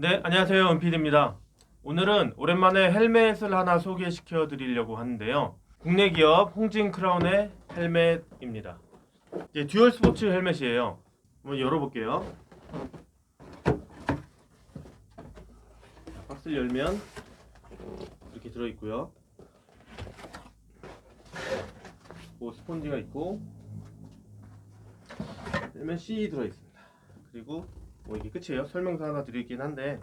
네, 안녕하세요. 은피디입니다. 오늘은 오랜만에 헬멧을 하나 소개시켜 드리려고 하는데요. 국내 기업 홍진 크라운의 헬멧입니다. 이제 듀얼 스포츠 헬멧이에요. 한번 열어볼게요. 자, 박스를 열면 이렇게 들어있고요. 뭐 스폰지가 있고 헬멧이 들어있습니다. 그리고 뭐 이게 끝이에요. 설명서 하나 드리긴 한데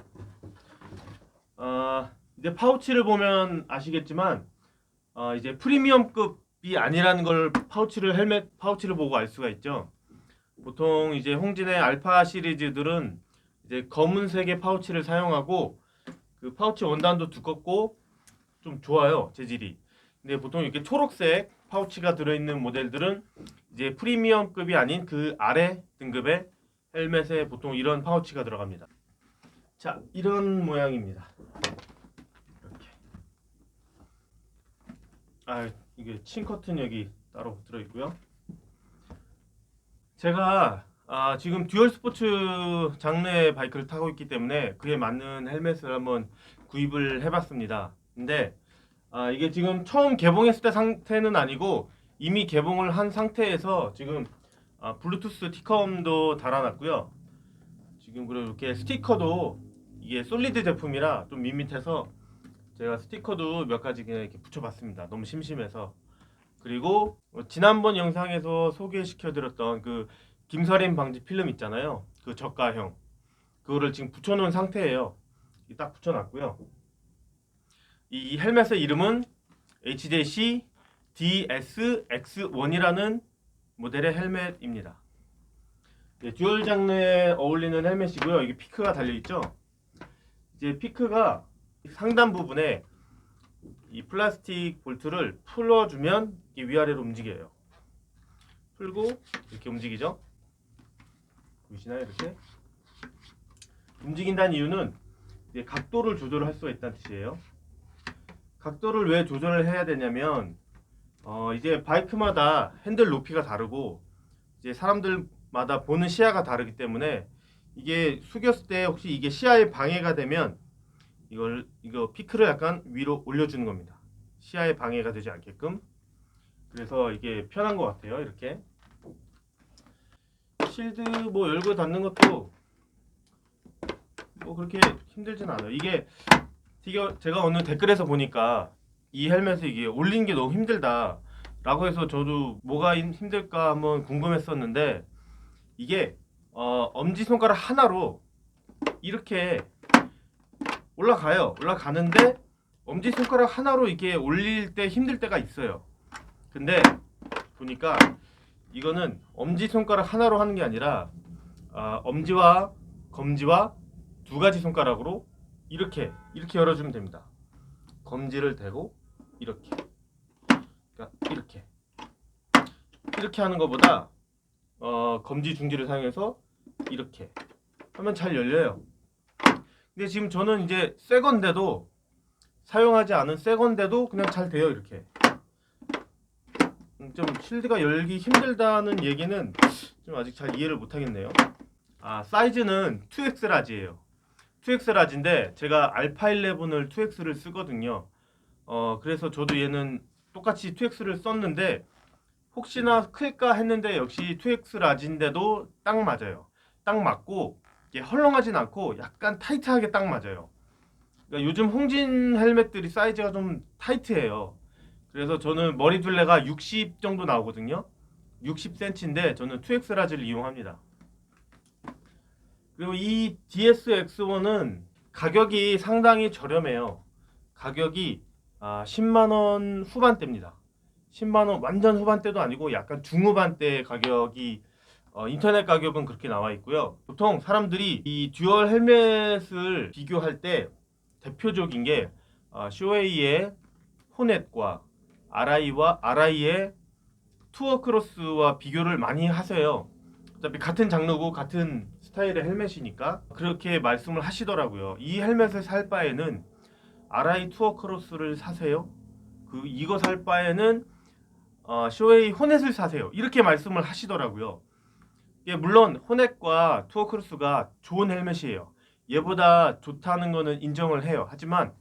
아 이제 파우치를 보면 아시겠지만 아 이제 프리미엄급이 아니라는 걸 파우치를 헬멧 파우치를 보고 알 수가 있죠. 보통 이제 홍진의 알파 시리즈들은 이제 검은색의 파우치를 사용하고 그 파우치 원단도 두껍고 좀 좋아요 재질이. 근데 보통 이렇게 초록색 파우치가 들어있는 모델들은 이제 프리미엄급이 아닌 그 아래 등급의 헬멧에 보통 이런 파우치가 들어갑니다. 자, 이런 모양입니다. 이렇게. 아, 이게 친 커튼 여기 따로 들어 있고요. 제가 아, 지금 듀얼 스포츠 장르의 바이크를 타고 있기 때문에 그에 맞는 헬멧을 한번 구입을 해봤습니다. 근데 아, 이게 지금 처음 개봉했을 때 상태는 아니고 이미 개봉을 한 상태에서 지금 아, 블루투스 티컴도 달아놨고요. 지금 그리고 이렇게 스티커도 이게 솔리드 제품이라 좀 밋밋해서 제가 스티커도 몇 가지 그냥 이렇게 붙여봤습니다. 너무 심심해서. 그리고 어, 지난번 영상에서 소개시켜드렸던 그 김서림 방지 필름 있잖아요. 그 저가형. 그거를 지금 붙여놓은 상태예요. 이딱 붙여놨고요. 이 헬멧의 이름은 HJC DSX1이라는 모델의 헬멧입니다. 네, 듀얼 장르에 어울리는 헬멧이고요. 이게 피크가 달려 있죠. 이제 피크가 상단 부분에 이 플라스틱 볼트를 풀어주면 위아래로 움직여요. 풀고 이렇게 움직이죠. 보이시나요? 이렇게 움직인다는 이유는 각도를 조절할 수가 있다는 뜻이에요. 각도를 왜 조절을 해야 되냐면 어, 이제 바이크마다 핸들 높이가 다르고 이제 사람들마다 보는 시야가 다르기 때문에 이게 숙였을 때 혹시 이게 시야에 방해가 되면 이걸 이거 피크를 약간 위로 올려주는 겁니다. 시야에 방해가 되지 않게끔. 그래서 이게 편한 것 같아요. 이렇게 실드 뭐 열고 닫는 것도 뭐 그렇게 힘들진 않아요. 이게 제가 어느 댓글에서 보니까 이 헬멧을 이게 올리는 게 너무 힘들다. 라고 해서 저도 뭐가 힘- 힘들까 한번 궁금했었는데 이게 어, 엄지손가락 하나로 이렇게 올라가요. 올라가는데 엄지손가락 하나로 이게 올릴 때 힘들 때가 있어요. 근데 보니까 이거는 엄지손가락 하나로 하는 게 아니라 아, 엄지와 검지와 두 가지 손가락으로 이렇게 이렇게 열어주면 됩니다. 검지를 대고 이렇게 그러니까 이렇게 이렇게 하는 것보다 어, 검지 중지를 사용해서 이렇게 하면 잘 열려요. 근데 지금 저는 이제 새 건데도 사용하지 않은 새 건데도 그냥 잘 돼요 이렇게. 음, 좀 실드가 열기 힘들다는 얘기는 좀 아직 잘 이해를 못 하겠네요. 아 사이즈는 2X 라지예요. 2X 라지인데 제가 알파 11을 2X를 쓰거든요. 어 그래서 저도 얘는 똑같이 2X를 썼는데 혹시나 클까 했는데 역시 2X 라지인데도 딱 맞아요. 딱 맞고 이게 헐렁하진 않고 약간 타이트하게 딱 맞아요. 그러니까 요즘 홍진 헬멧들이 사이즈가 좀 타이트해요. 그래서 저는 머리 둘레가 60 정도 나오거든요. 60cm인데 저는 2X 라지를 이용합니다. 그리고 이 DSX1은 가격이 상당히 저렴해요. 가격이 아, 10만 원 후반대입니다. 10만 원 완전 후반대도 아니고 약간 중후반대 가격이 어, 인터넷 가격은 그렇게 나와 있고요. 보통 사람들이 이 듀얼 헬멧을 비교할 때 대표적인 게 어, 쇼웨이의 호넷과 RI와 RI의 투어 크로스와 비교를 많이 하세요. 어차피 같은 장르고 같은 스타일의 헬멧이니까 그렇게 말씀을 하시더라고요. 이 헬멧을 살 바에는 RI 투어 크로스를 사세요. 그 이거 살 바에는 어, 쇼웨이 호넷을 사세요. 이렇게 말씀을 하시더라고요. 예, 물론 호넷과 투어 크로스가 좋은 헬멧이에요. 얘보다 좋다는 거는 인정을 해요. 하지만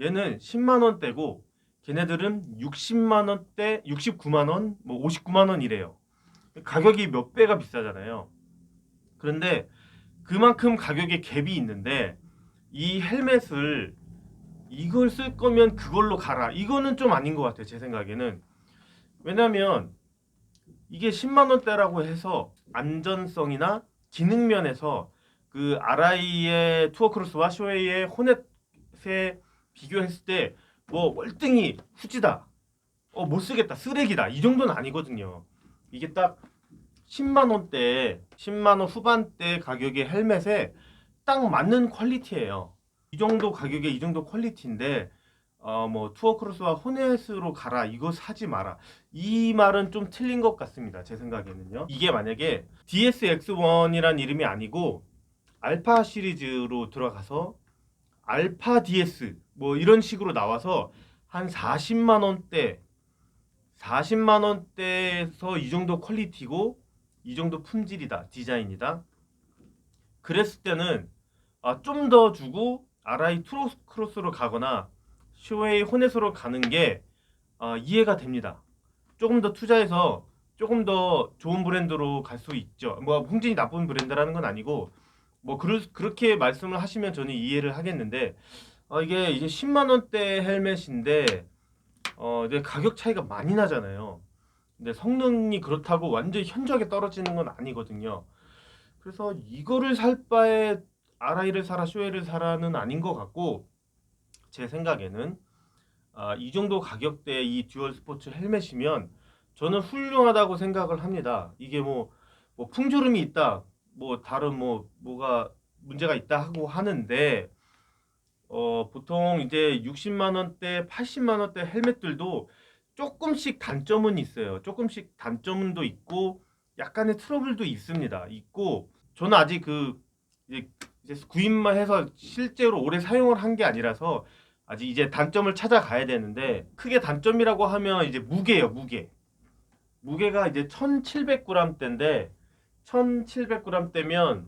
얘는 10만 원대고 걔네들은 60만 원대, 69만 원, 뭐 59만 원이래요. 가격이 몇 배가 비싸잖아요. 그런데 그만큼 가격에 갭이 있는데 이 헬멧을 이걸 쓸 거면 그걸로 가라. 이거는 좀 아닌 것 같아요. 제 생각에는. 왜냐면 이게 10만 원대라고 해서 안전성이나 기능 면에서 그 RI의 투어크로스와 쇼웨이의 호넷에 비교했을 때 뭐 월등히 후지다. 어 못 쓰겠다. 쓰레기다. 이 정도는 아니거든요. 이게 딱 10만 원대, 10만 원 후반대 가격의 헬멧에 딱 맞는 퀄리티예요. 이 정도 가격에 이 정도 퀄리티인데 어 뭐 투어 크로스와 호넷으로 가라. 이거 사지 마라. 이 말은 좀 틀린 것 같습니다. 제 생각에는요. 이게 만약에 DSX1이란 이름이 아니고 알파 시리즈로 들어가서 알파 DS 뭐 이런 식으로 나와서 한 40만 원대 40만 원대에서 이 정도 퀄리티고 이 정도 품질이다 디자인이다 그랬을 때는 아, 좀 더 주고 RI 트로스크로스로 가거나 쇼웨이 호넷으로 가는 게 아, 이해가 됩니다 조금 더 투자해서 조금 더 좋은 브랜드로 갈 수 있죠 뭐 홍진이 나쁜 브랜드라는 건 아니고 뭐 그러, 그렇게 말씀을 하시면 저는 이해를 하겠는데 어, 이게 이제 10만 원대 헬멧인데 어, 이제 가격 차이가 많이 나잖아요. 근데 성능이 그렇다고 완전히 현저하게 떨어지는 건 아니거든요. 그래서 이거를 살 바에 RI를 사라 쇼웨이를 사라는 아닌 것 같고 제 생각에는 아, 이 정도 가격대 이 듀얼 스포츠 헬멧이면 저는 훌륭하다고 생각을 합니다. 이게 뭐, 뭐 풍조름이 있다, 뭐 다른 뭐 뭐가 문제가 있다 하고 하는데 어 보통 이제 60만 원대, 80만 원대 헬멧들도 조금씩 단점은 있어요. 조금씩 단점도 있고 약간의 트러블도 있습니다. 있고 저는 아직 그 이제, 구입만 해서 실제로 오래 사용을 한 게 아니라서 아직 이제 단점을 찾아가야 되는데 크게 단점이라고 하면 이제 무게예요, 무게. 무게가 이제 1,700g대인데 1700g대면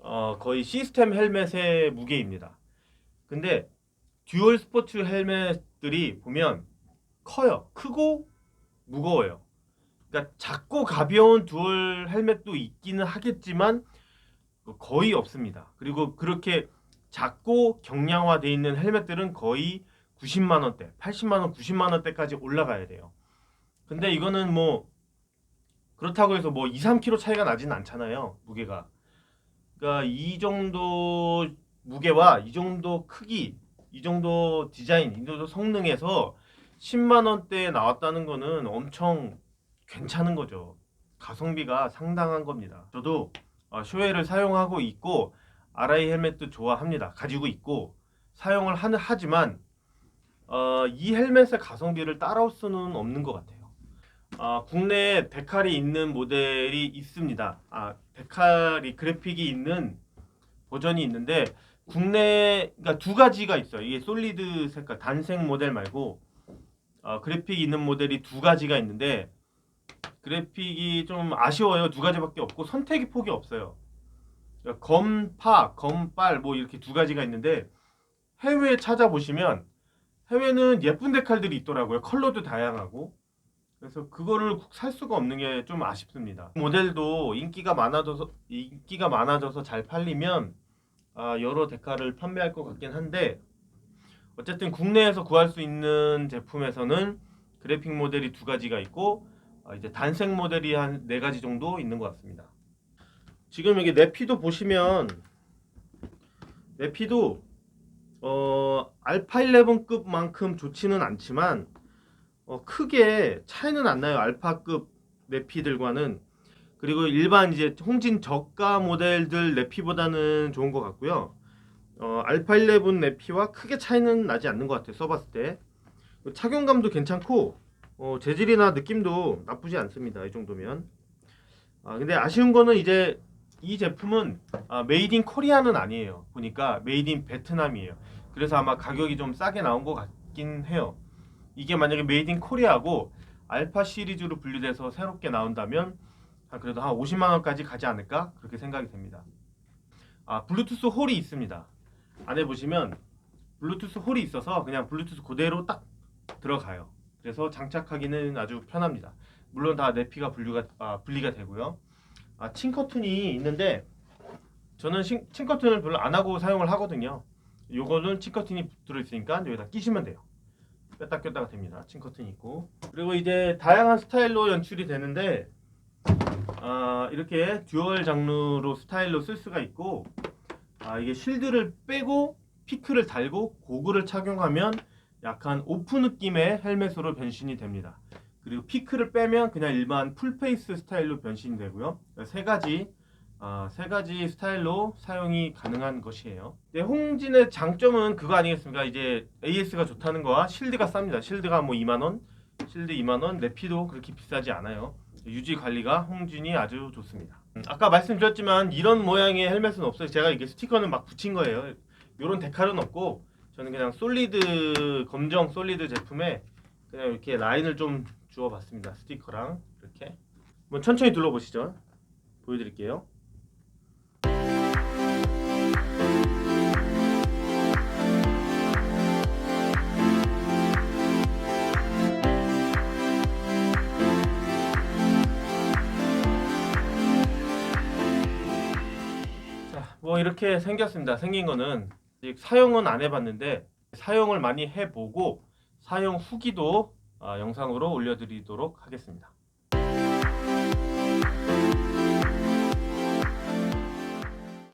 어, 거의 시스템 헬멧의 무게입니다. 근데 듀얼 스포츠 헬멧들이 보면 커요. 크고 무거워요. 그러니까 작고 가벼운 듀얼 헬멧도 있기는 하겠지만 거의 없습니다. 그리고 그렇게 작고 경량화되어 있는 헬멧들은 거의 90만 원대, 80만 원, 90만 원대까지 올라가야 돼요. 근데 이거는 뭐 그렇다고 해서 뭐 2, 3kg 차이가 나진 않잖아요. 무게가. 그러니까 이 정도 무게와 이 정도 크기, 이 정도 디자인, 이 정도 성능에서 10만 원대에 나왔다는 거는 엄청 괜찮은 거죠. 가성비가 상당한 겁니다. 저도 어, 쇼웨이를 사용하고 있고 RI 헬멧도 좋아합니다. 가지고 있고 사용을 하지만 어, 이 헬멧의 가성비를 따라올 수는 없는 것 같아요. 아, 국내에 데칼이 있는 모델이 있습니다. 아, 데칼이 그래픽이 있는 버전이 있는데 국내 그러니까 두 가지가 있어요. 이게 솔리드 색깔 단색 모델 말고 어, 그래픽 있는 모델이 두 가지가 있는데 그래픽이 좀 아쉬워요. 두 가지밖에 없고 선택의 폭이 없어요. 검파, 검빨 뭐 이렇게 두 가지가 있는데 해외에 찾아보시면 해외는 예쁜 데칼들이 있더라고요. 컬러도 다양하고 그래서 그거를 살 수가 없는 게 좀 아쉽습니다. 모델도 인기가 많아져서 인기가 많아져서 잘 팔리면 아, 여러 데카를 판매할 것 같긴 한데 어쨌든 국내에서 구할 수 있는 제품에서는 그래픽 모델이 두 가지가 있고 아, 이제 단색 모델이 한 네 가지 정도 있는 것 같습니다. 지금 여기 네피도 보시면 네피도 어, 알파 11급만큼 좋지는 않지만 어, 크게 차이는 안 나요. 알파급 네피들과는 그리고 일반 이제 홍진 저가 모델들 네피보다는 좋은 것 같고요. 어, 알파 11 네피와 크게 차이는 나지 않는 것 같아요. 써봤을 때 착용감도 괜찮고 어, 재질이나 느낌도 나쁘지 않습니다. 이 정도면. 아, 근데 아쉬운 거는 이제 이 제품은 아, 메이드 인 코리아는 아니에요. 보니까 메이드 인 베트남이에요. 그래서 아마 가격이 좀 싸게 나온 것 같긴 해요. 이게 만약에 메이드 인 코리아고 알파 시리즈로 분류돼서 새롭게 나온다면 한 그래도 한 50만 원까지 가지 않을까 그렇게 생각이 됩니다. 아 블루투스 홀이 있습니다. 안에 보시면 블루투스 홀이 있어서 그냥 블루투스 그대로 딱 들어가요. 그래서 장착하기는 아주 편합니다. 물론 다 내피가 분류가 아, 분리가 되고요. 아, 친 커튼이 있는데 저는 신- 친 커튼을 별로 안 하고 사용을 하거든요. 요거는 친 커튼이 들어 있으니까 여기다 끼시면 돼요. 뺐다 꼈다가 됩니다. 친 커튼이 있고 그리고 이제 다양한 스타일로 연출이 되는데 아, 이렇게 듀얼 장르로 스타일로 쓸 수가 있고 아, 이게 쉴드를 빼고 피크를 달고 고글을 착용하면 약간 오프 느낌의 헬멧으로 변신이 됩니다. 그리고 피크를 빼면 그냥 일반 풀페이스 스타일로 변신이 되고요. 세 가지 아, 세 가지 스타일로 사용이 가능한 것이에요. 네, 홍진의 장점은 그거 아니겠습니까? 이제 AS가 좋다는 거와 실드가 쌉니다. 실드가 뭐 2만 원, 실드 2만 원, 내피도 그렇게 비싸지 않아요. 유지 관리가 홍진이 아주 좋습니다. 음, 아까 말씀드렸지만 이런 모양의 헬멧은 없어요. 제가 이게 스티커는 막 붙인 거예요. 이런 데칼은 없고 저는 그냥 솔리드 검정 솔리드 제품에 그냥 이렇게 라인을 좀 주워봤습니다. 스티커랑 이렇게. 한번 천천히 둘러보시죠. 보여드릴게요. 자, 뭐 이렇게 생겼습니다. 생긴 거는 사용은 안 해봤는데 사용을 많이 해보고 사용 후기도 아, 영상으로 올려드리도록 하겠습니다.